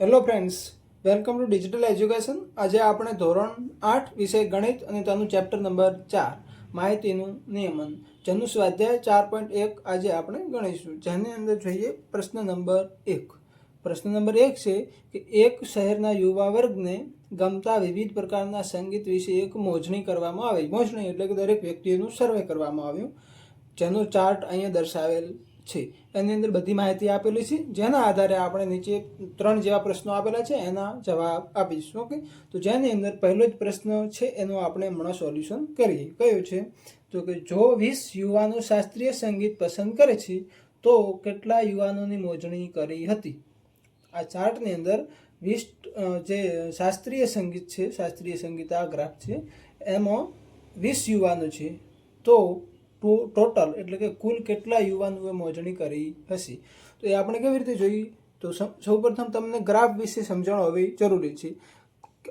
Hello friends welcome to digital education આજે આપણે ધોરણ આઠ વિષય ગણિત અને તેનું ચેપ્ટર નંબર ચાર, માહિતીનું નિયમન. જેનું સ્વાધ્યાય ચાર પોઈન્ટ એક આજે આપણે ગણીશું. જેની અંદર જોઈએ પ્રશ્ન નંબર એક. પ્રશ્ન નંબર એક છે કે એક શહેરના યુવા વર્ગને ગમતા વિવિધ પ્રકારના સંગીત વિશે એક મોજણી કરવામાં આવી. મોજણી એટલે કે દરેક વ્યક્તિનું સર્વે કરવામાં આવ્યું. જેનો ચાર્ટ અહીંયા દર્શાવેલ છે. એની અંદર બધી માહિતી આપેલી છે. જેના આધારે આપણે નીચે ત્રણ જેવા પ્રશ્નો આપેલા છે, એના જવાબ આપીશું, ઓકે? તો જેની અંદર પહેલો જ પ્રશ્ન છે, એનું આપણે હમણાં સોલ્યુશન કરીએ. કયું છે? તો કે જો વીસ યુવાનો શાસ્ત્રીય સંગીત પસંદ કરે છે, તો કેટલા યુવાનોની મોજણી કરી હતી? આ ચાર્ટની અંદર વીસ જે શાસ્ત્રીય સંગીત છે, શાસ્ત્રીય સંગીત આ ગ્રાફ છે, એમાં વીસ યુવાનો છે. તો ટોટલ એટલે કે કુલ કેટલા યુવાનોએ મોજણી કરી હશે? તો એ આપણે કેવી રીતે જોઈએ? તો સૌપ્રથમ તમને ગ્રાફ વિશે સમજણ હોવી જરૂરી છે.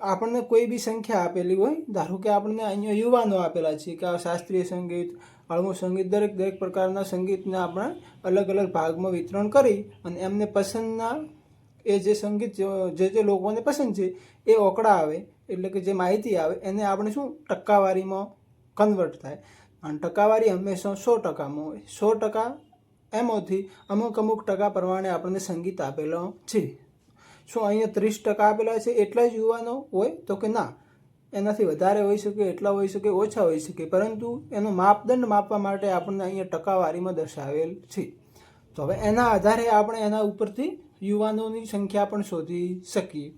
આપણને કોઈ બી સંખ્યા આપેલી હોય, ધારો કે આપણને અહીંયા યુવાનો આપેલા છે, કે આ શાસ્ત્રીય સંગીત હળવું સંગીત, દરેક દરેક પ્રકારના સંગીતને આપણે અલગ અલગ ભાગમાં વિતરણ કરી અને એમને પસંદના એ જે સંગીત જે જે લોકોને પસંદ છે, એ ઓકડા આવે, એટલે કે જે માહિતી આવે, એને આપણે શું? ટકાવારીમાં કન્વર્ટ થાય. અને ટકાવારી હંમેશા સો ટકામાં હોય. સો ટકા એમાંથી અમુક અમુક ટકા પ્રમાણે આપણને સંગીત આપેલો છે. શું અહીંયા ત્રીસ ટકા આપેલા છે? એટલા જ યુવાનો હોય તો કે ના. એનાથી વધારે હોઈ શકે, એટલા હોઈ શકે, ઓછા હોઈ શકે. પરંતુ એનો માપદંડ માપવા માટે આપણને અહીંયા ટકાવારીમાં દર્શાવેલ છે. તો હવે એના આધારે આપણે એના ઉપરથી યુવાનોની સંખ્યા પણ શોધી શકીએ.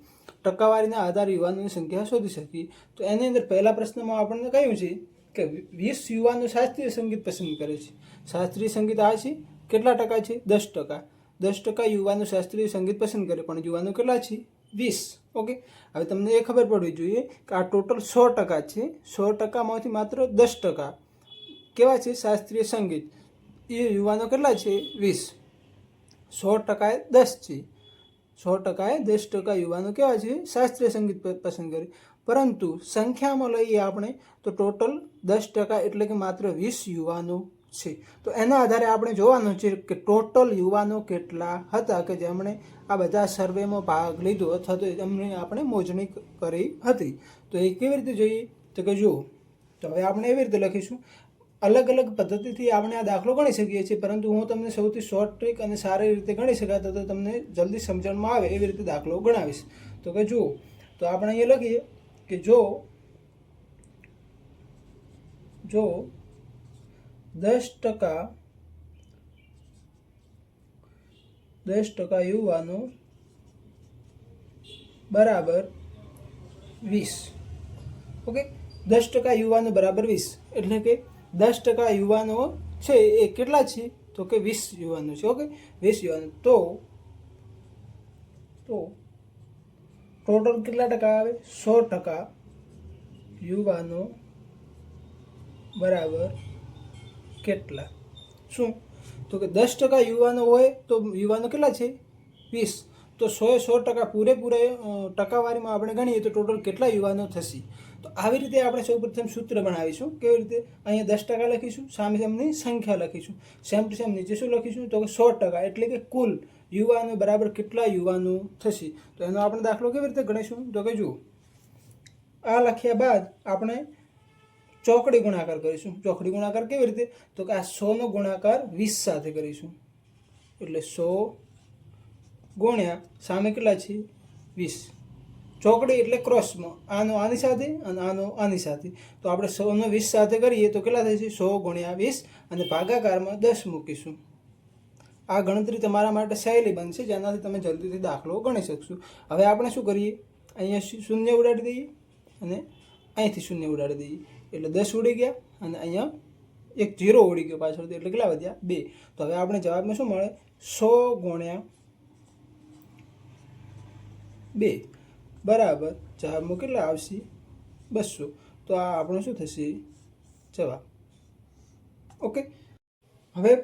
ટકાવારીના આધારે યુવાનોની સંખ્યા શોધી શકીએ. તો એની અંદર પહેલા પ્રશ્નમાં આપણને કહ્યું છે કે વીસ યુવાનો શાસ્ત્રીય સંગીત પસંદ કરે છે. શાસ્ત્રીય સંગીત આ છે? કેટલા ટકા છે? દસ ટકા. દસ ટકા યુવાનો શાસ્ત્રીય સંગીત પસંદ કરે, પણ યુવાનો કેટલા છે? વીસ. ઓકે? હવે તમને એ ખબર પડવી જોઈએ કે આ ટોટલ સો ટકા છે. સો ટકામાંથી માત્ર દસ ટકા. કેવા છે? શાસ્ત્રીય સંગીત. એ યુવાનો કેટલા છે? વીસ. સો ટકાએ દસ છે. સો ટકાએ દસ ટકા યુવાનો કેવા છે? શાસ્ત્રીય સંગીત પસંદ કરે. પરંતુ સંખ્યામાં લઈએ આપણે તો ટોટલ દસ ટકા એટલે કે માત્ર વીસ યુવાનો છે. તો એના આધારે આપણે જોવાનું છે કે ટોટલ યુવાનો કેટલા હતા કે જેમણે આ બધા સર્વેમાં ભાગ લીધો અથવા તો એમની આપણે મોજણી કરી હતી. તો એ કેવી રીતે જોઈએ? તો કે જુઓ, તો હવે આપણે એવી રીતે લખીશું. અલગ અલગ પદ્ધતિથી આપણે આ દાખલો ગણી શકીએ છીએ, પરંતુ હું તમને સૌથી શોર્ટ ટ્રીક અને સારી રીતે ગણી શકાતો તો તમને જલ્દી સમજણમાં આવે એવી રીતે દાખલો ગણાવીશ. તો કે જુઓ, તો આપણે અહીંયા લખીએ કે જો જો દસ ટકા દસ ટકા યુવાનો બરાબર વીસ. ઓકે? દસ ટકા યુવાનો બરાબર વીસ. એટલે કે દસ ટકા યુવાનો છે એ કેટલા છે? તો કે વીસ યુવાનો છે. ઓકે? વીસ યુવાનો. તો તો ટોટલ કેટલા ટકા આવે? સો ટકા યુવાનો બરાબર? કેટલા? શું? તો કે દસ ટકા યુવાનો હોય તો યુવાનો કેટલા છે? વીસ. તો સો સો ટકા પૂરેપૂરે ટકાવારીમાં આપણે ગણીએ તો ટોટલ કેટલા યુવાનો થશે? તો આવી રીતે આપણે સૌપ્રથમ સૂત્ર બનાવીશું. કેવી રીતે? અહીંયા દસ ટકા લખીશું, સામે સામની સંખ્યા લખીશું. સેમ ટુ સેમ નીચે શું લખીશું? તો કે સો ટકા, એટલે કે કુલ યુવાનો, બરાબર કેટલા યુવાનો થશે? તો એનો આપણે દાખલો કેવી રીતે ગણીશું? તો કે જુઓ, આ લખ્યા બાદ આપણે ચોકડી ગુણાકાર કરીશું. ચોકડી ગુણાકાર કેવી રીતે? તો કે આ સોનો ગુણાકાર વીસ સાથે કરીશું. એટલે સો ગુણ્યા સામે કેટલા છે? વીસ. ચોકડી એટલે ક્રોસમાં. આનો આની સાથે અને આનો આની સાથે. તો આપણે સોનો વીસ સાથે કરીએ તો કેટલા થશે સો ગુણ્યા વીસ અને ભાગાકારમાં દસ મૂકીશું. આ ગણતરી તમારા માટે સહેલી બનશે જેનાથી તમે જલ્દીથી દાખલો ગણી શકશો. હવે આપણે શું કરીએ? અહીંયા શૂન્ય ઉડાડી દઈએ અને અહીંથી શૂન્ય ઉડાડી દઈએ. એટલે દસ ઉડી ગયા અને અહીંયા એક જીરો ઉડી ગયો પાછળથી એટલે કેટલા વધ્યા? બે. તો હવે આપણે જવાબમાં શું મળે? સો ગુણ્યા બે. બરાબર. જવાબમાં કેટલા આવશે? બસો. તો આ આપણો શું થશે? જવાબ. ઓકે. હવે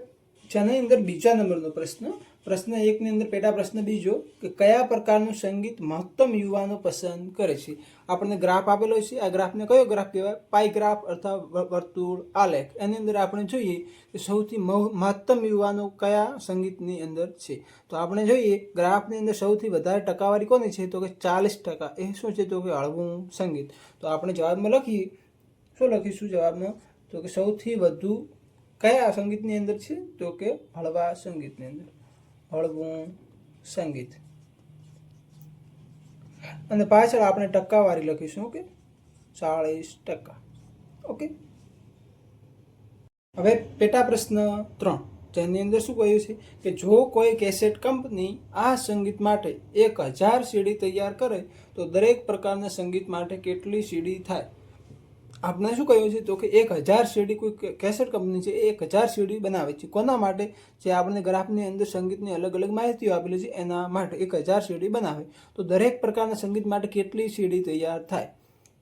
જેની અંદર બીજા નંબરનો પ્રશ્ન પ્રશ્ન એકની અંદર પેટા પ્રશ્ન બીજો કે કયા પ્રકારનું સંગીત મહત્તમ યુવાનો પસંદ કરે છે? આપણને ગ્રાફ આપેલો છે. આ ગ્રાફને કયો ગ્રાફ કહેવાય? પાઈ ગ્રાફ અથવા વર્તુળ, આલેખ. એની અંદર આપણે જોઈએ કે સૌથી મહ- મહત્તમ યુવાનો કયા સંગીતની અંદર છે. તો આપણે જોઈએ ગ્રાફની અંદર સૌથી વધારે ટકાવારી કોની છે? તો કે ચાલીસ ટકા. એ શું છે? તો કે હળવું સંગીત. તો આપણે જવાબમાં લખીએ. શું લખીશું જવાબમાં? તો કે સૌથી વધુ કયા સંગીતની અંદર છે? તો કે હળવા સંગીતની અંદર. હળવું સંગીત. અને પાછળ આપણે ટકાવારી લખીશું, ઓકે? ચાળીસ ટકા. ઓકે? હવે પેટા પ્રશ્ન ત્રણ. જેની અંદર શું કહ્યું છે કે જો કોઈ કેસેટ કંપની આ સંગીત માટે એક હજાર સીડી તૈયાર કરે, તો દરેક પ્રકારના સંગીત માટે કેટલી સીડી થાય? આપણે શું કહ્યું છે તો કે એક હજાર સીડી કોઈ કેસેટ કંપની છે, એ એક હજાર સીડી બનાવે છે. કોના માટે? જે આપણે ગ્રાફની અંદર સંગીતની અલગ અલગ માહિતીઓ આપેલી છે, એના માટે એક હજાર સીડી બનાવે. તો દરેક પ્રકારના સંગીત માટે કેટલી સીડી તૈયાર થાય?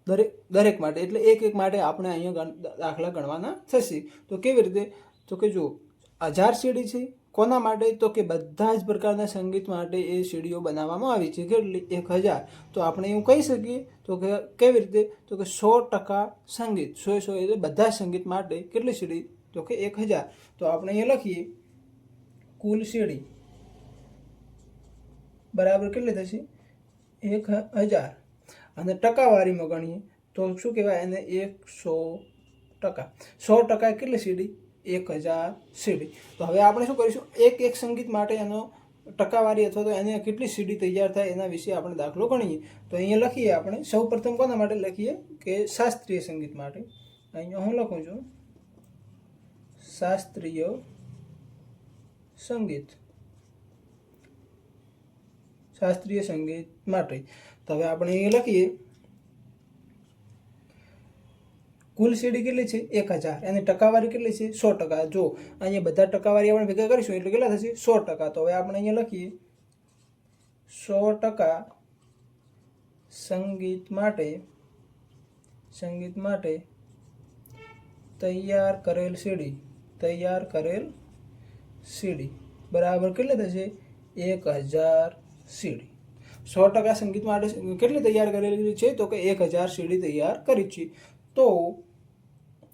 દરેક દરેક માટે. એટલે એક એક માટે આપણે અહીંયા દાખલા ગણવાના થશે. તો કેવી રીતે? તો કે જો હજાર સીડી છે કોના માટે? તો કે બધા જ પ્રકારના સંગીત માટે એ સીડીઓ બનાવવામાં આવી છે, કેટલી? એક હજાર. તો આપણે એવું કહી શકીએ, તો કે કેવી રીતે? તો કે સો ટકા સંગીત. સો સો એટલે બધા સંગીત માટે કેટલી સીડી? તો કે એક હજાર. તો આપણે અહીંયા લખીએ, કુલ સીડી. બરાબર કેટલી થશે? એક હજાર. અને ટકાવારીમાં ગણીએ, તો શું કહેવાય? એને એકસો ટકા. સો ટકા કેટલી સીડી? એક હજાર સીડી. તો હવે આપણે શું કરીશું? એક એક સંગીત માટે એનો ટકાવારી અથવા તો એને કેટલી સીડી તૈયાર થાય એના વિશે આપણે દાખલો ગણીએ. તો અહીંયા લખીએ આપણે. સૌ પ્રથમ કોના માટે લખીએ? કે શાસ્ત્રીય સંગીત માટે. અહીંયા હું લખું છું. શાસ્ત્રીય સંગીત. શાસ્ત્રીય સંગીત માટે. તો હવે આપણે એ લખીએ. કુલ સીડી કેટલી છે? એક હજાર. એની ટકાવારી કેટલી છે? સો ટકા. જો અહીંયા બધા ટકાવારી આપણે ભેગા કરીશું, એટલે કેટલા થશે? સો ટકા. તો હવે આપણે અહીંયા લખીએ. સો ટકા સંગીત માટે સંગીત માટે તૈયાર કરેલ સીડી, તૈયાર કરેલ સીડી. બરાબર કેટલી થશે? એક હજાર સીડી. સો ટકા સંગીત માટે કેટલી તૈયાર કરેલી છે? તો કે એક હજાર સીડી તૈયાર કરી છે. તો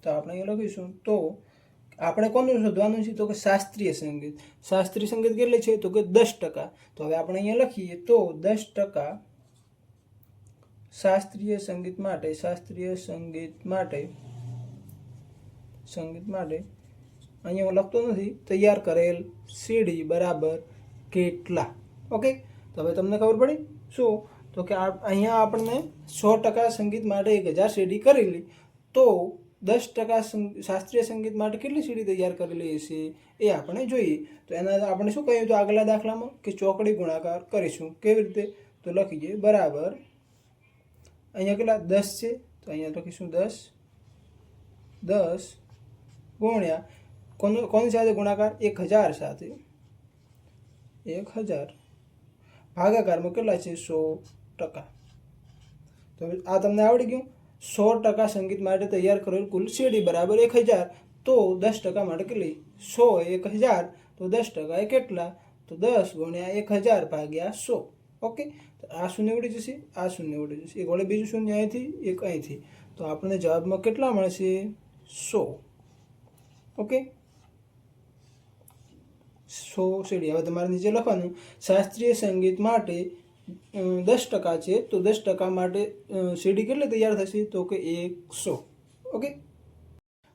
તો આપણે અહીંયા લખીશું, તો આપણે કોનું શોધવાનું છે? તો કે શાસ્ત્રીય સંગીત. શાસ્ત્રીય સંગીત કેટલી છે? તો કે દસ ટકા. તો હવે આપણે અહીંયા લખીએ, તો દસ ટકા શાસ્ત્રીય સંગીત માટે, શાસ્ત્રીય સંગીત માટે સંગીત માટે અહીંયા હું લખતો નથી, તૈયાર કરેલ સીડી બરાબર કેટલા? ઓકે? તો હવે તમને ખબર પડી? શું? તો કે અહીંયા આપણને સો ટકા સંગીત માટે એક હજાર સીડી કરેલી. તો દસ ટકા શાસ્ત્રીય સંગીત માટે કેટલી સીડી તૈયાર કરેલી હશે એ આપણે જોઈએ. તો એના આપણે શું કહ્યું? હતું આગલા દાખલામાં કે ચોકડી ગુણાકાર કરીશું. કેવી રીતે? તો લખીએ બરાબર. અહીંયા કેટલા? દસ છે. તો અહીંયા લખીશું દસ. દસ ગુણ્યા કોનો કોની સાથે ગુણાકાર? એક હજાર સાથે. એક હજાર. ભાગાકારમાં કેટલા છે? સો. ટકા. તો આ તમને આવડી ગયું? સો ટકા સંગીત માટે તૈયાર કરેલ કુલ સીડી બરાબર એક હજાર. તો દસ ટકા માટે કેટલી સો એક હજાર, તો દસ ટકા એ કેટલા? તો દસ ગુણ્યા એક હજાર ભાગ્યા સો. ઓકે? તો આ શૂન્ય ઉડી જશે, આ શૂન્ય ઉડી જશે. એક વડે બીજું શૂન્ય અહીંથી, એક અહીંથી. તો આપણને જવાબમાં કેટલા મળશે? સો. ઓકે? સો સીડી હવે તમારે નીચે લખવાનું, શાસ્ત્રીય સંગીત માટે દસ ટકા છે, તો દસ ટકા માટે સીડી કેટલી તૈયાર થશે? તો કે એકસો. ઓકે?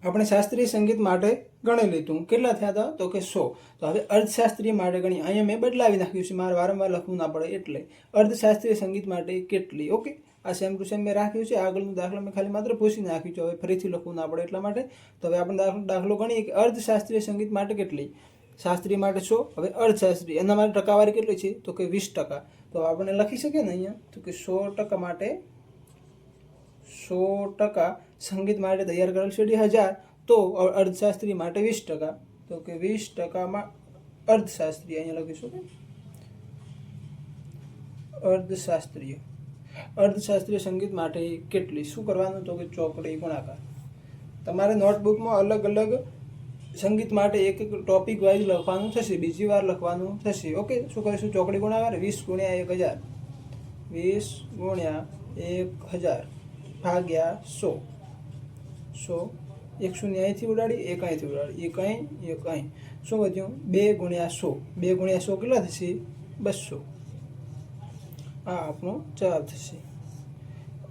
આપણે શાસ્ત્રીય સંગીત માટે ગણી લીધું. કેટલા થયા હતા? તો કે સો. તો હવે અર્ધશાસ્ત્રીય માટે ગણી. અહીંયા મેં બદલાવી નાખ્યું છે. મારે વારંવાર લખવું ના પડે એટલે. અર્ધશાસ્ત્રીય સંગીત માટે કેટલી? ઓકે? આ સેમ ટુ સેમ મેં રાખ્યું છે. આગળનું દાખલો મેં ખાલી માત્ર પૂછી નાખ્યું છે. હવે ફરીથી લખવું ના પડે એટલા માટે. તો હવે આપણે દાખલો દાખલો ગણીએ કે અર્ધશાસ્ત્રીય સંગીત માટે કેટલી? શાસ્ત્રીય માટે સો. હવે અર્ધશાસ્ત્રીય. એના માટે ટકાવારી કેટલી છે? તો કે વીસ ટકા. તો આપણે લખી શકીએ ને અહીંયા? તો કે સો ટકા માટે, સો ટકા સંગીત માટે તૈયાર કરેલ સીડી હજાર, તો અર્થશાસ્ત્રી માટે વીસ ટકા. તો કે વીસ ટકામાં અર્થશાસ્ત્રીય અહીંયા લખીશું કે અર્ધશાસ્ત્રીય. અર્ધશાસ્ત્રીય સંગીત માટે કેટલી? શું કરવાનું? તો કે ચોકડી ગુણાકાર. તમારે નોટબુકમાં અલગ અલગ સંગીત માટે એક એક ટોપિક વાઇઝ લખવાનું થશે, બીજી વાર લખવાનું થશે. ઓકે શું કરીશું? ચોકડી ગુણાકાર, વીસ ગુણ્યા એક હજાર. વીસ ગુણ્યા એક હજાર ભાગ્યા સો. સો, એક શૂન્ય અહીંથી ઉડાડી, એક અહીંથી ઉડાડી. એક અહીં એક અહીં. શું વધ્યું? બે ગુણ્યા સો. બે ગુણ્યા સો કેટલા થશે? બસો. આ આપણો જવાબ થશે.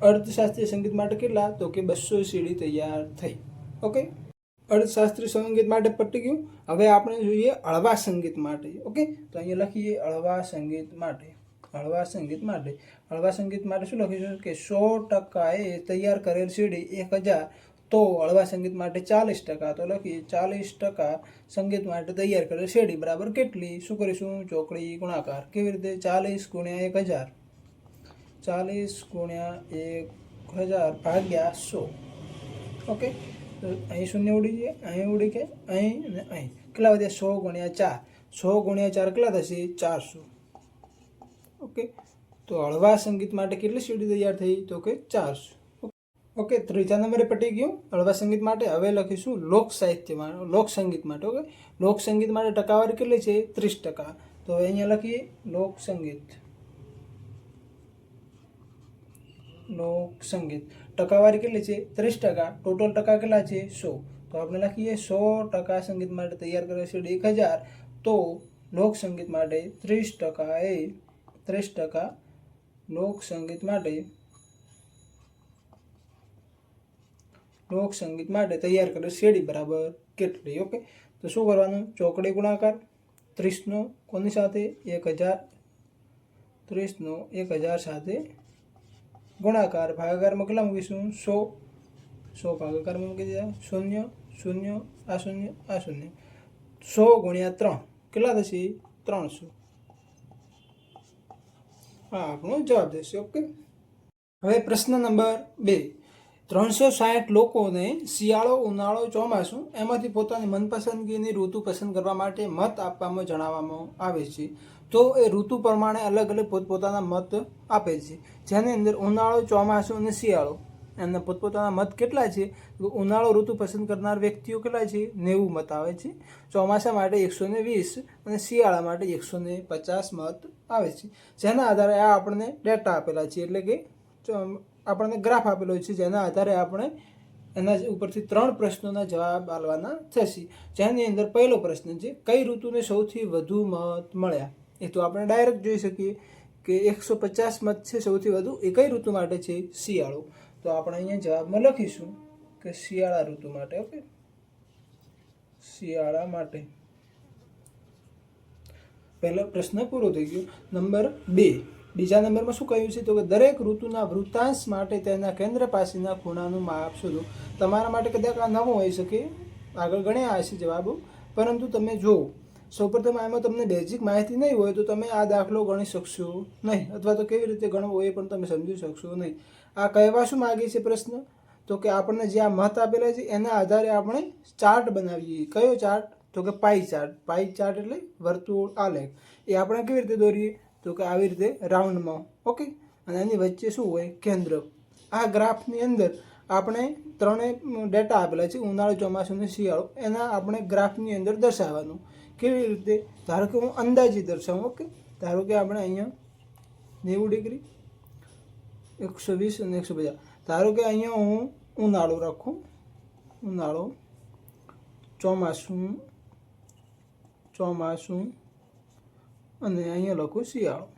અર્થશાસ્ત્રીય સંગીત માટે કેટલા? તો કે બસો સીડી તૈયાર થઈ. ઓકે અર્થશાસ્ત્રીય સંગીત માટે પટી ગયું. હવે આપણે જોઈએ હળવા સંગીત માટે. ઓકે? તો અહીંયા લખીએ હળવા સંગીત માટે. હળવા સંગીત માટે. હળવા સંગીત માટે શું લખીશું કે સો ટકાએ તૈયાર કરેલ સીડી એક હજાર. તો હળવા સંગીત માટે ચાલીસ ટકા. તો લખીએ ચાલીસ ટકા સંગીત માટે તૈયાર કરેલ સીડી. બરાબર? કેટલી? શું કરીશું? ચોકડી ગુણાકાર. કેવી રીતે? ચાલીસ ગુણ્યા એક હજાર. ચાલીસ ગુણ્યા એક હજાર ભાગ્યા સો. ઓકે? અહીં શૂન્ય ઉડી જાય અહીં ઉડી કે અહીં અને અહીં. કેટલા વધ્યા? સો ગુણ્યા ચાર. સો ગુણ્યા ચાર કેટલા થશે? ચારસો. ઓકે? તો હળવા સંગીત માટે કેટલી સીડી તૈયાર થઈ? તો કે ચારસો. ઓકે, ત્રીજા નંબરે પટી ગયું. હળવા સંગીત માટે હવે લખીશું લોક સાહિત્યમાં, લોક સંગીત માટે, ઓકે? લોક સંગીત માટે ટકાવારી કેટલી છે? ત્રીસ ટકા. તો અહીંયા લખીએ લોક સંગીત. લોક સંગીત. ટકાવારી કેટલી છે? ત્રીસ ટકા. ટોટલ ટકા કેટલા છે? સો. તો આપણે લખીએ સો ટકા સંગીત માટે તૈયાર કરે છે એક હજાર. તો લોક સંગીત માટે ત્રીસ ટકા એ ત્રીસ ટકા લોક સંગીત માટે લોક સંગીત માટે તૈયાર કરે શેડી બરાબર કેટલી, ઓકે? તો શું કરવાનું? ચોકડી ગુણાકાર. ત્રીસનો કોની સાથે? એક હજાર. ત્રીસનો એક હજાર સાથે ગુણાકાર ભાગાકારમાં કેટલા મૂકીશું? સો. સો ભાગાકારમાં મૂકી દીધા. શૂન્ય શૂન્ય આ શૂન્ય આ શૂન્ય સો ગુણ્યા ત્રણ. કેટલા થશે? ત્રણસો હા આપણો જવાબ થશે, ઓકે? હવે પ્રશ્ન નંબર બે. ત્રણસો સાઠ લોકોને શિયાળો, ઉનાળો, ચોમાસું એમાંથી પોતાની મનપસંદગીની ઋતુ પસંદ કરવા માટે મત આપવામાં જણાવવામાં આવે છે. તો એ ઋતુ પ્રમાણે અલગ અલગ પોતપોતાના મત આપે છે. જેની અંદર ઉનાળો, ચોમાસું અને શિયાળો. એમના પોતપોતાના મત કેટલા છે? ઉનાળો ઋતુ પસંદ કરનાર વ્યક્તિઓ કેટલા છે? નેવું મત આવે છે. ચોમાસા માટે એકસો ને વીસ અને શિયાળા માટે એકસો ને પચાસ મત આવે છે. જેના આધારે આ આપણને ડેટા આપેલા છે. એટલે કે આપણને ગ્રાફ આપેલો છે. જેના આધારે આપણે એના ઉપરથી ત્રણ પ્રશ્નોના જવાબ આપવાના થશે. જેની અંદર પહેલો પ્રશ્ન છે, કઈ ઋતુને સૌથી વધુ મત મળ્યા? એ તો આપણે ડાયરેક્ટ જોઈ શકીએ કે એકસો પચાસ મત છે સૌથી વધુ. એ કઈ ઋતુ માટે છે? શિયાળો. તો આપણે અહીંયા જવાબમાં લખીશું કે શિયાળા ઋતુ માટે, ઓકે? શિયાળા માટે. પહેલો પ્રશ્ન પૂરો થઈ ગયો. નંબર બે. બીજા નંબરમાં શું કહ્યું છે? તો કે દરેક ઋતુના વૃત્તાંશ માટે તેના કેન્દ્ર પાસેના ખૂણાનું માપ શોધો. તમારા માટે કદાચ આ નવું હોઈ શકે. આગળ ગણ્યા હશે જવાબો. પરંતુ તમે જુઓ સૌપ્રથમ આમાં તમને બેઝિક માહિતી નહીં હોય તો તમે આ દાખલો ગણી શકશો નહીં. અથવા તો કેવી રીતે ગણવો એ પણ તમે સમજી શકશો નહીં. આ કહેવા શું માગે છે પ્રશ્ન? તો કે આપણને જે આ મત આપેલા છે, એના આધારે આપણે ચાર્ટ બનાવીએ. કયો ચાર્ટ તો કે પાઈ ચાર્ટ પાઈ ચાર્ટ એટલે વર્તુળ આલેખ. એ આપણે કેવી રીતે દોરીએ? તો કે આવી રીતે રાઉન્ડમાં ઓકે અને એની વચ્ચે શું હોય? કેન્દ્ર. આ ગ્રાફની અંદર આપણે ત્રણેય ડેટા આપેલા છે, ઉનાળો, ચોમાસું અને શિયાળો. એના આપણે ગ્રાફની અંદર દર્શાવવાનું. કેવી રીતે? ધારો કે હું અંદાજી દર્શાવું, ઓકે? ધારો કે આપણે અહીંયા નેવું ડિગ્રી, એકસો વીસ અને એકસો પચાસ. ધારો કે અહીંયા હું ઉનાળો રાખું, ઉનાળો, ચોમાસું ચોમાસું અને અહીંયા લખું શિયાળો.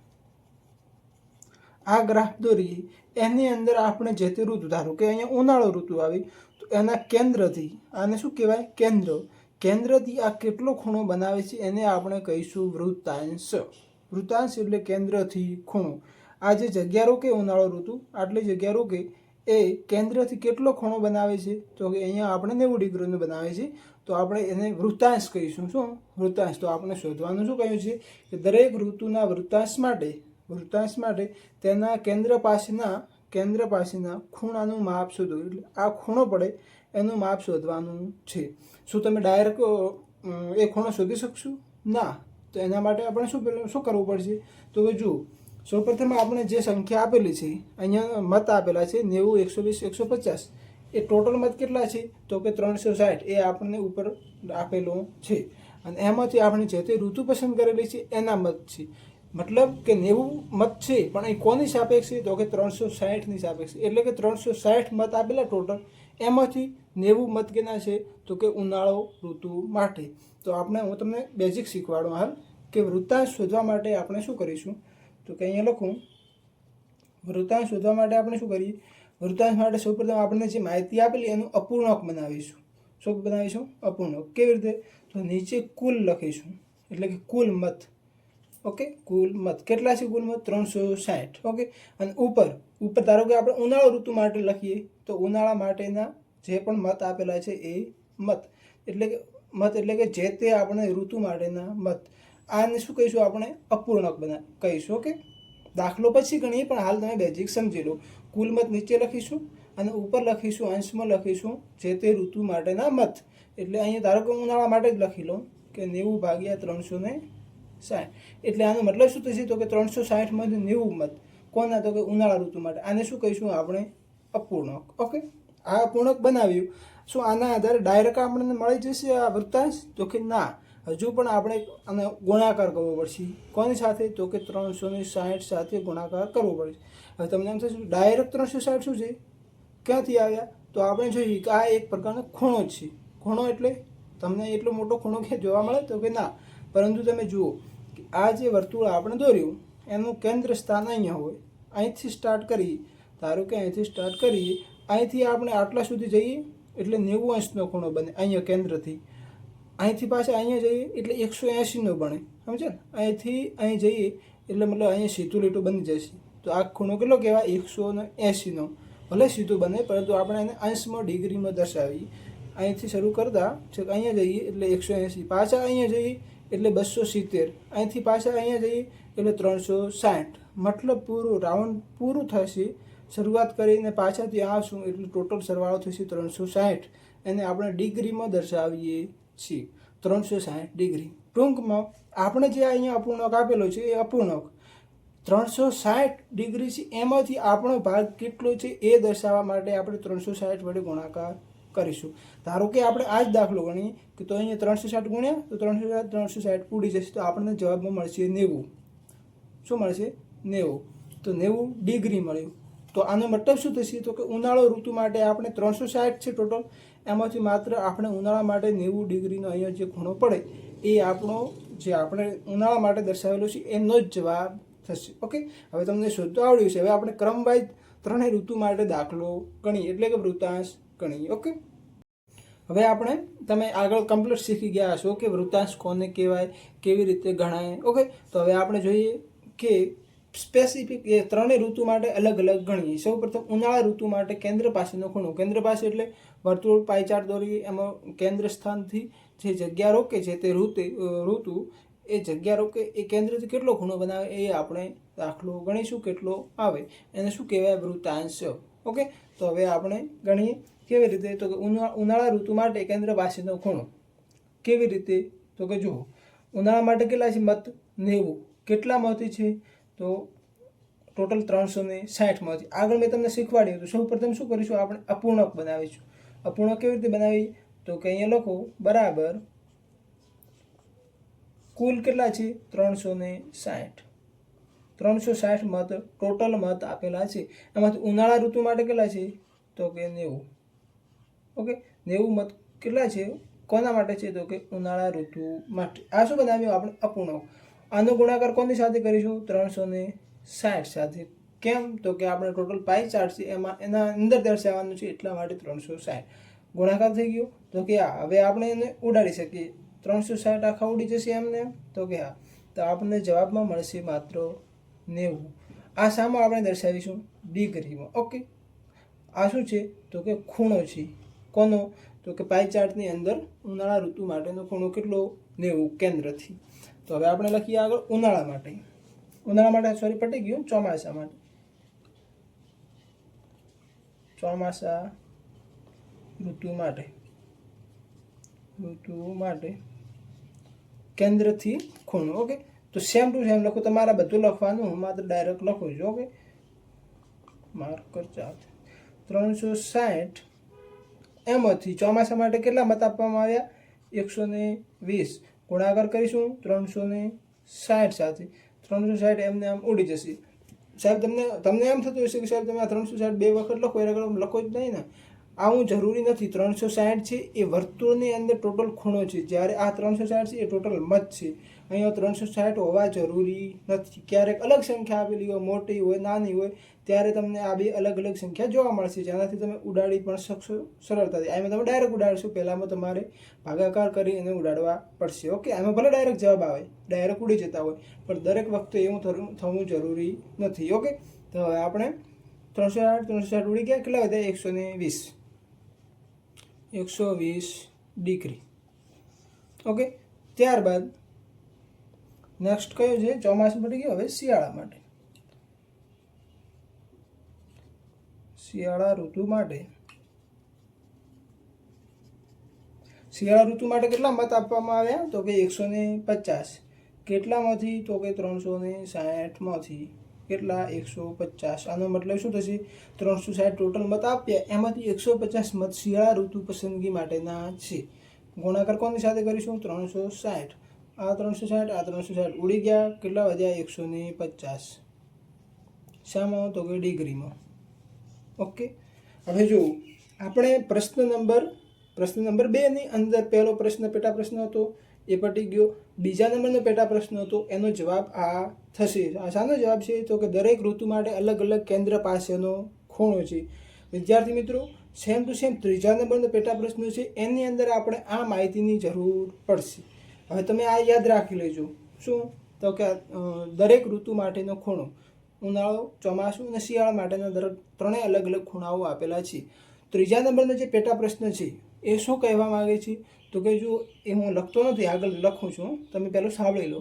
આ ગ્રાફ દોરીએ, એની અંદર આપણે જે તે ઋતુ, ધારો કે અહીંયા ઉનાળો ઋતુ આવી, તો એના કેન્દ્રથી, આને શું કહેવાય? કેન્દ્ર. કેન્દ્રથી આ કેટલો ખૂણો બનાવે છે એને આપણે કહીશું વૃત્તાંશ. વૃત્તાંશ એટલે કેન્દ્રથી ખૂણો. આ જે જગ્યા રોકે ઉનાળો ઋતુ, આટલી જગ્યા રોકે, એ કેન્દ્રથી કેટલો ખૂણો બનાવે છે? તો કે અહીંયા આપણે નેવું ડિગ્રીનું બનાવે છે. તો આપણે એને વૃત્તાંશ કહીશું. શું? વૃત્તાંશ. તો આપણે શોધવાનું શું કહ્યું છે? કે દરેક ઋતુના વૃત્તાંશ માટે વૃત્તાંશ માટે તેના કેન્દ્ર પાસેના કેન્દ્ર પાસેના ખૂણાનું માપ શોધો. એટલે આ ખૂણો પડે, એનું માપ શોધવાનું છે. શું તમે ડાયરેક્ટ એ ખૂણો શોધી શકશો? ના. તો એના માટે આપણે શું પેલું, શું કરવું પડશે? તો કે જુઓ, સૌપ્રથમ આપણે જે સંખ્યા આપેલી છે, અહીંયા મત આપેલા છે નેવું, એકસો વીસ, એકસો પચાસ. એ ટોટલ મત કેટલા છે? તો કે ત્રણસો સાઠ. એ આપણને ઉપર આપેલો છે. અને એમાંથી આપણે જે તે ઋતુ પસંદ કરેલી છે, એના મત છે. મતલબ કે નેવું મત છે, પણ એ કોની સાપેક્ષે? તો કે ત્રણસો સાહીઠની સાપેક્ષે. એટલે કે ત્રણસો સાહીઠ મત આપેલા ટોટલ એમાંથી નેવું મત કેના છે? તો કે ઉનાળો ઋતુ માટે. તો આપણે હું તમને બેઝિક શીખવાડું, હાલ, કે વૃત્તાંશ શોધવા માટે આપણે શું કરીશું? તો કે અહીંયા લખું. વૃત્તાંશ શોધવા માટે આપણે શું કરીએ? વૃત્તાંશ માટે સૌપ્રથમ આપણને જે માહિતી આપેલી એનું અપૂર્ણાંક બનાવીશું. શું બનાવીશું? અપૂર્ણાંક. કેવી રીતે? તો નીચે કુલ લખીશું. એટલે કે કુલ મત. ઓકે? કુલ મત. કેટલા છે કુલ મત? ત્રણસો સાઠ. ઓકે? અને ઉપર ઉપર ધારો કે આપણે ઉનાળો ઋતુ માટે લખીએ, તો ઉનાળા માટેના જે પણ મત આપેલા છે એ મત. એટલે કે, મત એટલે કે જે તે આપણે ઋતુ માટેના મત. આને શું કહીશું આપણે? અપૂર્ણક બના, કહીશું, ઓકે? દાખલો પછી ગણીએ, પણ હાલ તમે બેઝિક સમજી લો. કુલ મત નીચે લખીશું અને ઉપર લખીશું, અંશમાં લખીશું જે તે ઋતુ માટેના મત. એટલે અહીંયા ધારો કે ઉનાળા માટે જ લખી લો, કે નેવું ભાગ્યા ત્રણસો ને સાઠ. એટલે આનો મતલબ શું થશે? તો કે ત્રણસો સાઠમાંથી નેવું મત કોના? તો કે ઉનાળા ઋતુ માટે. આને શું કહીશું આપણે? અપૂર્ણક. ઓકે? આ અપૂર્ણક બનાવ્યું. શું આના આધારે ડાયરેક્ટ આપણને મળી જશે આ વૃત્તાંશ? તો કે ના. હજુ પણ આપણે આને ગુણાકાર કરવો પડશે. કોની સાથે? તો કે ત્રણસો ને સાઠ સાથે ગુણાકાર કરવો પડશે. હવે તમને એમ થશે, ડાયરેક્ટ ત્રણસો સાઠ શું છે? ક્યાંથી આવ્યા? તો આપણે જોઈએ કે આ એક પ્રકારનો ખૂણો જ છે. ખૂણો એટલે તમને એટલો મોટો ખૂણો ક્યાં જોવા મળે તો કે ના. પરંતુ તમે જુઓ આ જે વર્તુળ આપણે દોર્યું, એનું કેન્દ્ર સ્થાન અહીંયા હોય. અહીંથી સ્ટાર્ટ કરીએ ધારો કે અહીંથી સ્ટાર્ટ કરીએ અહીંથી આપણે આટલા સુધી જઈએ, એટલે નેવું અંશનો ખૂણો બને અહીંયા કેન્દ્રથી. અહીંથી પાછા અહીંયા જઈએ, એટલે એકસો એંશીનો બને. સમજે ને? અહીંથી અહીં જઈએ, એટલે મતલબ અહીંયા સીધું લીટું બની જશે. તો આ ખૂણો કેટલો કહેવાય? એકસો ને એંશીનો. ભલે સીધું બને, પરંતુ આપણે એને અંશમાં ડિગ્રીમાં દર્શાવીએ. અહીંથી શરૂ કરતા છે કે અહીંયા જઈએ, એટલે એકસો એંશી. પાછા અહીંયા જઈએ એટલે બસો સિત્તેર. અહીંથી પાછા અહીંયા જઈએ એટલે ત્રણસો સાઠ. મતલબ પૂરું રાઉન્ડ પૂરું થશે. શરૂઆત કરીને પાછાથી આવશું એટલે ટોટલ સરવાળો થશે ત્રણસો સાઠ. એને આપણે ડિગ્રીમાં દર્શાવીએ છીએ. ત્રણસો સાઠ ડિગ્રી. ટૂંકમાં આપણે જે અહીંયા અપૂર્ણાંક આપેલો છે એ અપૂર્ણાંક. ત્રણસો સાઠ ડિગ્રી છે એમાંથી આપણો ભાગ કેટલો છે એ દર્શાવવા માટે આપણે ત્રણસો સાઠ વડે ગુણાકાર કરીશું. ધારો કે આપણે આ જ દાખલો ગણીએ કે તો અહીંયા ત્રણસો સાઠ ગુણ્યા તો ત્રણસો સાઠ ત્રણસો સાઠ ઉડી જશે તો આપણને જવાબમાં મળશે નેવું. શું મળશે? નેવું. તો નેવું ડિગ્રી મળ્યું. તો આનો મતલબ શું થશે? તો કે ઉનાળો ઋતુ માટે આપણે ત્રણસો સાઠ છે ટોટલ. એમાંથી માત્ર આપણે ઉનાળા માટે નેવું ડિગ્રીનો અહીંયા જે ખૂણો પડે એ આપણો જે આપણે ઉનાળા માટે દર્શાવેલો છે એનો જ જવાબ થશે. ઓકે? હવે તમને શોધતો આવડ્યું છે. હવે આપણે ક્રમવાઇઝ ત્રણેય ઋતુ માટે દાખલો ગણીએ. એટલે કે વૃત્તાંશ ગણીએ. ઓકે? હવે આપણે તમે આગળ કમ્પ્લીટ શીખી ગયા હશો કે વૃત્તાંશ કોને કહેવાય, કેવી રીતે ગણાય? ઓકે તો હવે આપણે જોઈએ કે સ્પેસિફિક એ ત્રણેય ઋતુ માટે અલગ અલગ ગણીએ. સૌ પ્રથમ ઉનાળા ઋતુ માટે કેન્દ્ર પાસેનો ખૂણો. કેન્દ્ર પાસે એટલે વર્તુળ પાયચાર દોરી, એમાં કેન્દ્ર સ્થાનથી જે જગ્યા રોકે છે તે ઋતુ ઋતુ, એ જગ્યા રોકે, એ કેન્દ્રથી કેટલો ખૂણો બનાવે એ આપણે દાખલો ગણીશું કેટલો આવે. એને શું કહેવાય? વૃત્તાંશ. ઓકે તો હવે આપણે ગણીએ. કેવી રીતે? તો કે ઉના, ઉનાળા ઋતુ માટે કેન્દ્ર પાસેનો ખૂણો. કેવી રીતે? તો કે જુઓ, ઉનાળા માટે કેટલા છે? મત નેવું. કેટલા મતી છે? તો ટોટલ ત્રણસો ને સાઠમાંથી આગળ મેં તમને શીખવાડ્યું હતું. સૌ પ્રથમ શું કરીશું? આપણે અપૂર્ણક બનાવીશું. અપૂર્ણક કેવી રીતે બનાવી? તો કે અહીંયા લખો, બરાબર, કુલ કેટલા છે? ત્રણસો ને સાઠ. ત્રણસો સાઠ મત, ટોટલ મત આપેલા છે. એમાંથી ઉનાળા ઋતુ માટે કેટલા છે? તો કે નેવું. ઓકે? નેવું મત કેટલા છે? કોના માટે છે તો કે ઉનાળા ઋતુ માટે? આ શું બનાવ્યું આપણે અપૂર્ણાંક. આનો ગુણાકાર કોની સાથે કરીશું? ત્રણસો ને સાઠ સાથે. કેમ? તો કે આપણે ટોટલ પાઈ ચાર્ટ છે, એમાં એના અંદર દર્શાવવાનું છે, એટલા માટે ત્રણસો સાઠ. ગુણાકાર થઈ ગયો? તો કે હા, હવે આપણે એને ઉડાડી શકીએ. ત્રણસો સાઠ આખા ઉડી જશે એમને? એમ તો કે હા. તો આપણને જવાબમાં મળશે માત્ર નેવું. આ શામાં આપણે દર્શાવીશું ડિગ્રીમાં. ઓકે? આ શું છે? તો કે ખૂણો છે. કોનો? તો કે પાઈ ચાર્ટની અંદર ઉનાળા ઋતુ માટેનો ખૂણો કેટલો નેવું? કેન્દ્રથી. તો હવે આપણે લખીએ આગળ ઉનાળા માટે. ઉનાળા માટે સોરી પટી ગયું. ચોમાસા માટે. ચોમાસા ઋતુ માટે. ઋતુ માટે કેન્દ્રથી ખૂણો ઓકે તો સેમ ટુ સેમ લખો તમારે બધું લખવાનું. હું માત્ર ડાયરેક્ટ લખું છું ઓકે માર્કર ચાર્જ ત્રણસો સાઠ એમાંથી ચોમાસા માટે કેટલા મત આપવામાં આવ્યા? એકસો ને વીસ. ગુણાકાર કરીશું, ત્રણસો ને સાઠ સાથે. ત્રણસો સાઠ એમને આમ ઉડી જશે. સાહેબ, તમને તમને એમ થતું હશે કે સાહેબ, તમે આ ત્રણસો સાઠ બે વખત લખો, એના આગળ લખો જ નહીં ને. આવું જરૂરી નથી. ત્રણસો સાઠ છે એ વર્તુળની અંદર ટોટલ ખૂણો છે. જ્યારે આ ત્રણસો સાઠ છે એ ટોટલ મત છે. અહીંયા ત્રણસો સાઠ હોવા જરૂરી નથી. ક્યારેક અલગ સંખ્યા આપેલી હોય, મોટી હોય, નાની હોય, ત્યારે તમને આ બે અલગ અલગ સંખ્યા જોવા મળશે. જેનાથી તમે ઉડાડી પણ શકશો સરળતાથી. આમાં તમે ડાયરેક્ટ ઉડાડશો. પહેલાંમાં તમારે ભાગાકાર કરી અને ઉડાડવા પડશે. ઓકે આમાં ભલે ડાયરેક્ટ જવાબ આવે ડાયરેક્ટ ઉડી જતા હોય, પણ દરેક વખતે એવું થવું જરૂરી નથી. ઓકે તો હવે આપણે ત્રણસો આઠ ત્રણસો આઠ ઉડી ગયા. કેટલા વધ્યા? એકસો ને વીસ. એકસો વીસ ડિગ્રી. ઓકે ત્યારબાદ નેક્સ્ટ કયો છે? ચોમાસું પડી ગયો. હવે શિયાળા માટે. શિયાળા ઋતુ માટે. શિયાળા ઋતુ માટે કેટલા મત આપવામાં આવ્યા? તો કે એકસો ને પચાસ. કેટલામાંથી? તો કે ત્રણસો ને સાઠમાંથી. કેટલા? એકસો પચાસ. આનો મતલબ શું થશે? ત્રણસો સાઠ ટોટલ મત આપ્યા. એમાંથી એકસો પચાસ મત શિયાળા ઋતુ પસંદગી માટેના છે. ગુણાકાર કોની સાથે કરીશું? ત્રણસો સાઠ. આ ત્રણસો સાઠ, આ ત્રણસો સાઠ. ઉડી ગયા કેટલા વધ્યા? એકસો ને પચાસ. શામાં તો કે ડિગ્રીમાં? ઓકે. હવે જો આપણે પ્રશ્ન નંબર પ્રશ્ન નંબર બેની અંદર પહેલો પ્રશ્ન, પેટા પ્રશ્ન હતો, એ પટી ગયો. બીજા નંબરનો પેટા પ્રશ્ન હતો, એનો જવાબ આ થશે. આ શાનો જવાબ છે તો કે દરેક ઋતુ માટે અલગ અલગ કેન્દ્ર પાસેનો ખૂણો છે. વિદ્યાર્થી મિત્રો સેમ ટુ સેમ ત્રીજા નંબરનો પેટા પ્રશ્ન છે. એની અંદર આપણે આ માહિતીની જરૂર પડશે. હવે તમે આ યાદ રાખી લેજો. શું? તો કે દરેક ઋતુ માટેનો ખૂણો. ઉનાળો, ચોમાસું અને શિયાળા માટેના દરેક ત્રણેય અલગ અલગ ખૂણાઓ આપેલા છે. ત્રીજા નંબરનો જે પેટા પ્રશ્ન છે, એ શું કહેવા માંગે છે? તો કે જો એ હું લખતો નથી, આગળ લખું છું. તમે પહેલું સાંભળી લો.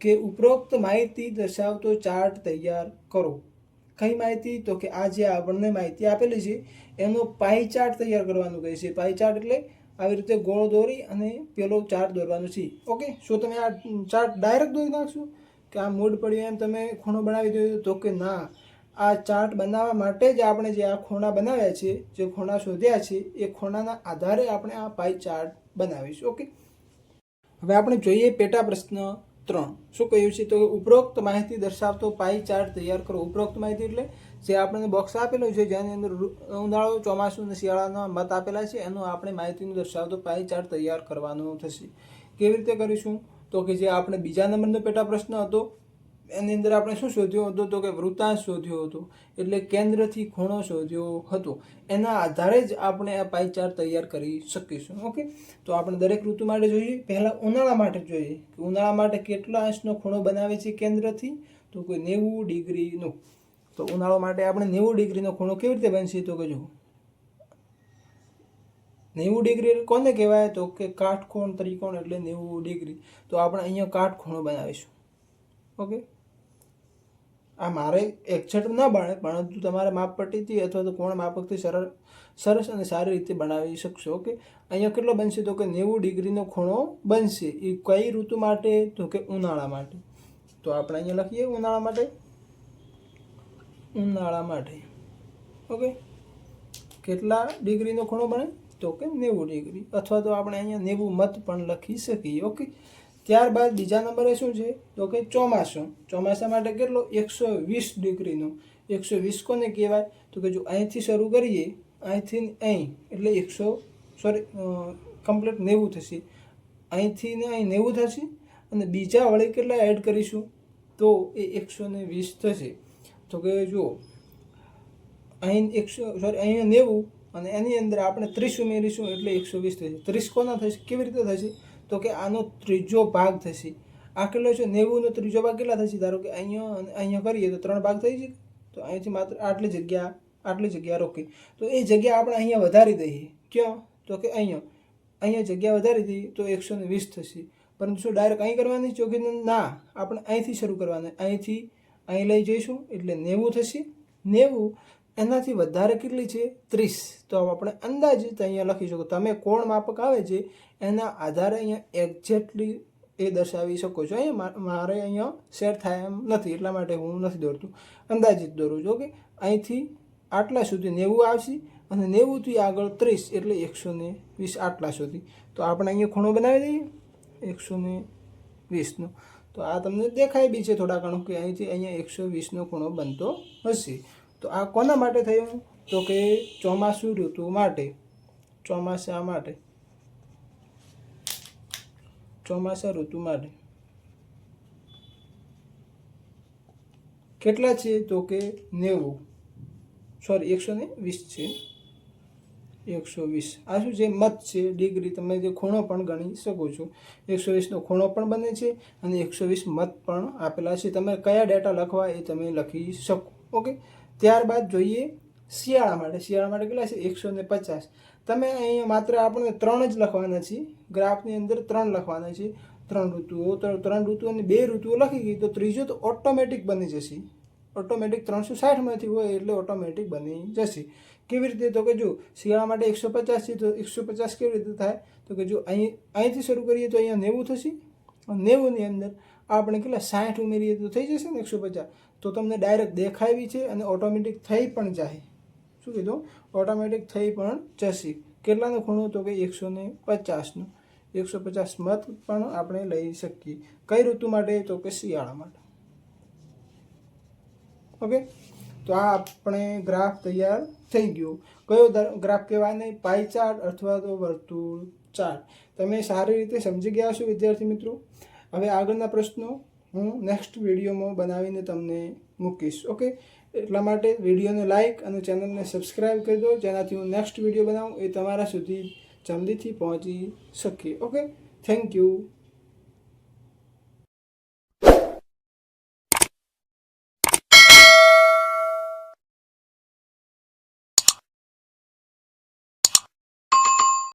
કે ઉપરોક્ત માહિતી દર્શાવતો ચાર્ટ તૈયાર કરો. કઈ માહિતી? તો કે આ જે આપણને માહિતી આપેલી છે, એનો પાઈ ચાર્ટ તૈયાર કરવાનું કહે છે. પાઈ ચાર્ટ એટલે આવી રીતે ગોળ દોરી અને પેલો ચાર્ટ દોરવાનો છે. ઓકે, શું તમે આ ચાર્ટ ડાયરેક્ટ દોરી નાખશો? કે આ મૂડ પડ્યો એમ તમે ખૂણો બનાવી દો તો કે ના. આ ચાર્ટ બનાવવા માટે જ આપણે જે આ ખૂણા બનાવ્યા છે, જે ખૂણા શોધ્યા છે, એ ખૂણાના આધારે આપણે આ પાઈ ચાર્ટ બનાવીશું. ઓકે? હવે આપણે જોઈએ પેટા પ્રશ્ન ત્રણ. શું કહ્યું છે? તો ઉપરોક્ત માહિતી દર્શાવતો પાઈ ચાર્ટ તૈયાર કરો. ઉપરોક્ત માહિતી એટલે જે આપણને બોક્સ આપેલું છે, જેની અંદર ઉનાળો ચોમાસું અને શિયાળાના મત આપેલા છે, એનું આપણે માહિતીનું દર્શાવતો પાઈ ચાર્ટ તૈયાર કરવાનો થશે. કેવી રીતે કરીશું? તો કે જે આપણે બીજા નંબરનો પેટા પ્રશ્ન હતો, એની અંદર આપણે શું શોધ્યો હતો? તો કે વૃત્તાંશ શોધ્યો હતો, એટલે કેન્દ્રથી ખૂણો શોધ્યો હતો. એના આધારે જ આપણે આ પાઈ ચાર્ટ તૈયાર કરી શકીશું, ઓકે? તો આપણે દરેક ઋતુ માટે જોઈએ. પહેલાં ઉનાળા માટે જોઈએ. કે ઉનાળા માટે કેટલા અંશનો ખૂણો બનાવે છે કેન્દ્રથી? તો કોઈ નેવું ડિગ્રીનો. તો ઉનાળા માટે આપણે નેવું ડિગ્રીનો ખૂણો કેવી રીતે બનશે તો કે જો? નેવું ડિગ્રી કોને કહેવાય? તો કે કાટકોણ ત્રિકોણ એટલે નેવું ડિગ્રી. તો આપણે અહીંયા કાટખૂણો બનાવીશું. ઓકે? આ મારે એક્ઝેક્ટ ના બને પરંતુ તમારે માપપટ્ટીથી અથવા તો કોણ માપકથી સરળ, સરસ અને સારી રીતે બનાવી શકશો. ઓકે? અહીંયા કેટલો બનશે તો કે નેવું ડિગ્રીનો ખૂણો બનશે એ કઈ ઋતુ માટે? તો કે ઉનાળા માટે. તો આપણે અહીંયા લખીએ ઉનાળા માટે. ઉનાળા માટે. ઓકે કેટલા ડિગ્રીનો ખૂણો બને? તો કે નેવું ડિગ્રી. અથવા તો આપણે અહીંયા નેવું મત પણ લખી શકીએ. ઓકે ત્યારબાદ બીજા નંબરે શું છે? તો કે ચોમાસું. ચોમાસા માટે કેટલો? એકસો વીસ ડિગ્રીનો. એકસો વીસ કોને કહેવાય? તો કે જો અહીંથી શરૂ કરીએ, અહીંથી અહીં, એટલે એકસો સોરી કમ્પ્લીટ નેવું થશે. અહીંથી ને અહીં નેવું થશે. અને બીજા વળી કેટલા એડ કરીશું? તો એ એકસો વીસ થશે. તો કે જુઓ, અહીં એકસો સોરી અહીંયા નેવું અને એની અંદર આપણે ત્રીસ ઉમેરીશું એટલે એકસો વીસ થશે ત્રીસ કોના થશે? કેવી રીતે થશે? તો કે આનો ત્રીજો ભાગ થશે. આ કેટલો છે? નેવુંનો ત્રીજો ભાગ કેટલા થશે? ધારો કે અહીંયા અહીંયા કરીએ તો ત્રણ ભાગ થઈ જાય તો અહીંથી માત્ર આટલી જગ્યા આટલી જગ્યા રોકી તો એ જગ્યા આપણે અહીંયા વધારી દઈએ. ક્યાં? તો કે અહીંયા. અહીંયા જગ્યા વધારી દઈએ તો એકસો ને વીસ થશે. પરંતુ શું ડાયરેક્ટ અહીં કરવાની ચોકી ના. આપણે અહીંથી શરૂ કરવાના. અહીંથી અહીં લઈ જઈશું, એટલે નેવું થશે. નેવું એનાથી વધારે કેટલી છે? ત્રીસ. તો આપણે અંદાજિત અહીંયા લખી શકો. તમે કોણ માપક આવે છે, એના આધારે અહીંયા એક્ઝેક્ટલી એ દર્શાવી શકો છો. અહીંયા મારે અહીંયા સેટ થાય એમ નથી, એટલા માટે હું નથી દોરતું. અંદાજિત દોરું છું ઓકે અહીંથી આટલા સુધી નેવું આવશે અને નેવુંથી આગળ ત્રીસ, એટલે એકસો ને વીસ આટલા સુધી. તો આપણે અહીંયા ખૂણો બનાવી દઈએ, એકસો ને વીસનો. તો આ તમને દેખાય બી છે થોડા ઘણું કે અહીંથી અહીંયા એકસો વીસનો ખૂણો બનતો હશે. તો આ કોના માટે થયું? તો કે ચોમાસું ઋતુ માટે. ચોમાસા માટે. ચોમાસા ઋતુ માટે. કેટલા છે? તો કે નેવું. સોરી એકસો ને વીસ છે. એકસો વીસ. આ શું છે? મત છે, ડિગ્રી. તમે જે ખૂણો પણ ગણી શકો છો. એકસો વીસનો ખૂણો પણ બને છે અને એકસો વીસ મત પણ આપેલા છે. તમે કયા ડેટા લખવા એ તમે લખી શકો. ઓકે? ત્યારબાદ જોઈએ શિયાળા માટે. શિયાળા માટે કેટલા છે? એકસો ને પચાસ. તમે અહીંયા માત્ર આપણને ત્રણ જ લખવાના છે. ગ્રાફની અંદર ત્રણ લખવાના છે. ત્રણ ઋતુઓ ત્રણ ઋતુઓ અને બે ઋતુઓ લખી ગઈ. તો ત્રીજો તો ઓટોમેટિક બની જશે. ઓટોમેટિક ત્રણસો સાઠમાંથી હોય એટલે ઓટોમેટિક બની જશે. કેવી રીતે? તો કે જો શિયાળા માટે એકસો પચાસ છે, તો એકસો પચાસ કેવી રીતે થાય? તો કે જો અહીં, અહીંથી શરૂ કરીએ તો અહીંયા નેવું થશે. નેવુંની અંદર આપણે કેટલા? સાઠ ઉમેરીએ તો થઈ જશે ને એકસો પચાસ. તો તમને ડાયરેક્ટ દેખાવી છે અને ઓટોમેટિક થઈ પણ જાય. શું કીધું? ઓટોમેટિક થઈ પણ જશે. કેટલાનો ખૂણો? તો કે એકસો ને પચાસનો. એકસો પચાસ મત પણ આપણે લઈ શકીએ. કઈ ઋતુ માટે? તો કે શિયાળા માટે. ઓકે? તો આ આપણે ગ્રાફ તૈયાર થઈ ગયો. કયો ગ્રાફ કહેવાય નહીં પાઈ ચાર્ટ અથવા તો વર્તુળ ચાર્ટ. તમે સારી રીતે સમજી ગયા છો વિદ્યાર્થી મિત્રો? હવે આગળના પ્રશ્નો હું નેક્સ્ટ વિડીયોમાં બનાવીને તમને મૂકીશ, ઓકે? એટલા માટે વિડીયોને લાઇક અને ચેનલને સબસ્ક્રાઈબ કરી દો, જેનાથી હું નેક્સ્ટ વીડિયો બનાવું એ તમારા સુધી જલ્દીથી પહોંચી શકીએ, ઓકે? Thank you